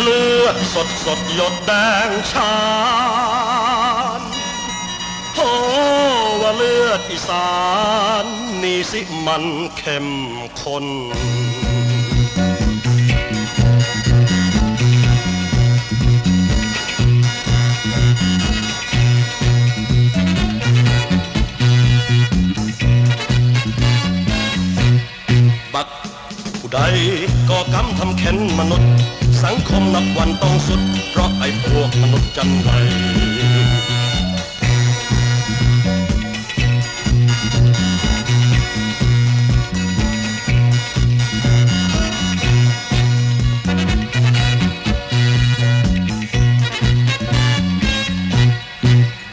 เลือดสดสดหยดแดงชานโอ้ว่าเลือดอีสานนี่สิมันเข้มข้นบักผู้ใดก็กำทำเข็นมนุษย์ สังคมนับวันต้องสุด เพราะไอ้พวกมนุษย์จันไร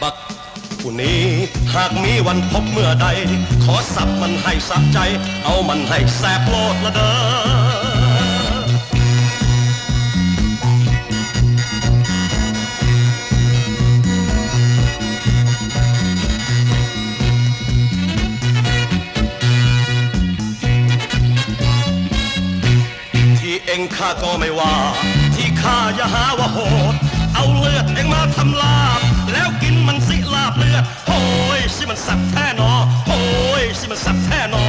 บักผู้นี้หากมีวันพบเมื่อใด ขอสับมันให้สับใจ เอามันให้แสบโลดละเด้อ องข้าก็ไม่ว่า ที่ข้าอย่าหาว่าโหด เอาเลือดเองมาทำลาบ แล้วกินมันสิลาบเลือดโอ้ยสิมันสับแท้นอโอ้ยสิมันสับแท้นอ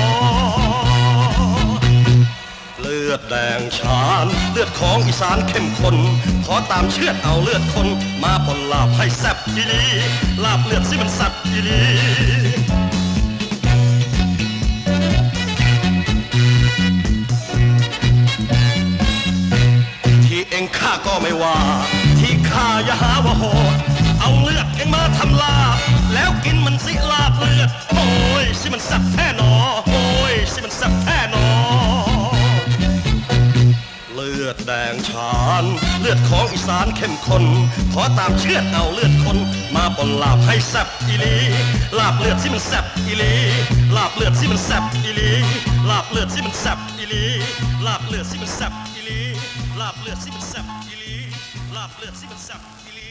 เลือดแดงฉานเลือดของอีสานเข้มข้นขอตามเชือดเอาเลือดคน มาปนลาบให้แซ่บอีหลีลาบเลือดสิมันสับอีหลี เองข้าก็ไม่ว่า ที่ข้าอย่าหาว่าโหด เอาเลือดเองมาทำลาบแล้วกินมันสิลาบเลือด โอ้ยสิมันสับแท้หนอ โอ้ยสิมันสับแท้หนอ เลือดแดงฉาน เลือดของอีสานเข้มข้น ขอตามเชือดเอาเลือดคน มาปนลาบให้แซบอีลี ลาบเลือดสิมันแซบอีลี ลาบเลือดสิมันแซบอีลี ลาบเลือดสิมันแซบอีลี ลาบเลือดสิมันแซบอี ลีลาบเลือดสิมันแซ่บอีลีลาบเลือดสิมันแซ่บอีลี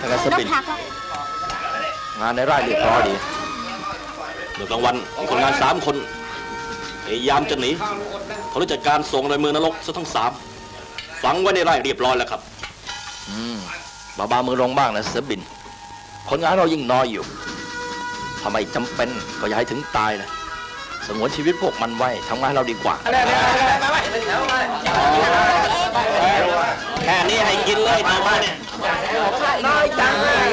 ทางการสปินงานในไร่เรียบร้อยดีเมื่อกลางวันมีคนงานสามคนพยายามจะหนีเขาเลยจัดการส่งในเมืองนรกซะทั้งสามฝังไว้ในไร่เรียบร้อยแล้วครับ อืมบาบามือลงบ้างนะสปิน คนงานเรายิ่งน้อยอยู่ทำไมจำเป็นก็อย่าให้ถึงตายนะสงวนชีวิตพวกมันไว้ทำงานเราดีกว่า แค่นี้ให้กินเลยตามมาเนี่ย น้อยจังเลย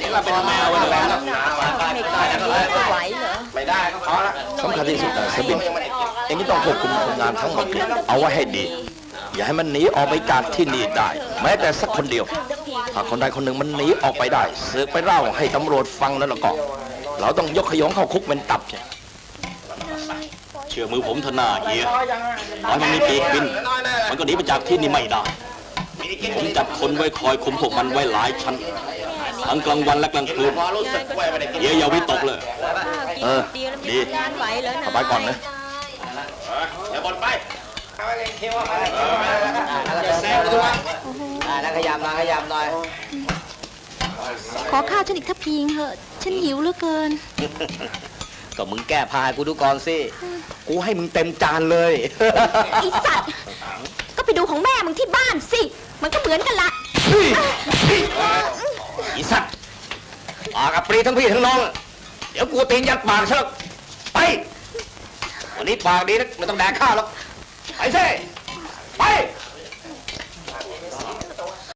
นี่เราเป็นแมวแล้วไหวเหรอไม่ได้ก็พอละสำคัญที่สุดนะสปินเองต้องควบคุมคนงานทั้งหมดเอาไว้ให้ดี อย่าให้มันหนีออกไปจากที่นี่ได้ แม้แต่สักคนเดียว ถ้าคนใดคนหนึ่งมันหนีออกไปได้เสือกไปเล่าให้ตำรวจฟังนั่นแล้วก็ เราต้องยกขยงเข้าคุกเป็นตับใช่เชื่อมือผมเถอะหน้าเฮียตอนมันมีปีกบิน มันก็หนีไปจากที่นี่ไม่ได้ ผมจัดคนไว้คอยคุมพวกมันไว้หลายชั้นทั้งกลางวันและกลางคืนเฮียอย่าวิตกเลย เออ ดีงานไหวเหรอนะเอาไปก่อนนะแล้วขยำมาขยำหน่อย ขอข้าวฉันอีกทัพพีงเหอะ ฉันหิวเหลือเกิน ก็มึงแก้พายกูดูก่อนสิ กูให้มึงเต็มจานเลยไอสัตว์ก็ ไปดูของแม่มึงที่บ้านสิ มันก็เหมือนกันละอีสัตว์ปากกับปรีทั้งพี่ทั้งน้อง เดี๋ยวกูตีนยัดปากซะหรอกไป วันนี้ปากดีนะไม่ต้องแดกข้าวหรอก ไปสิไป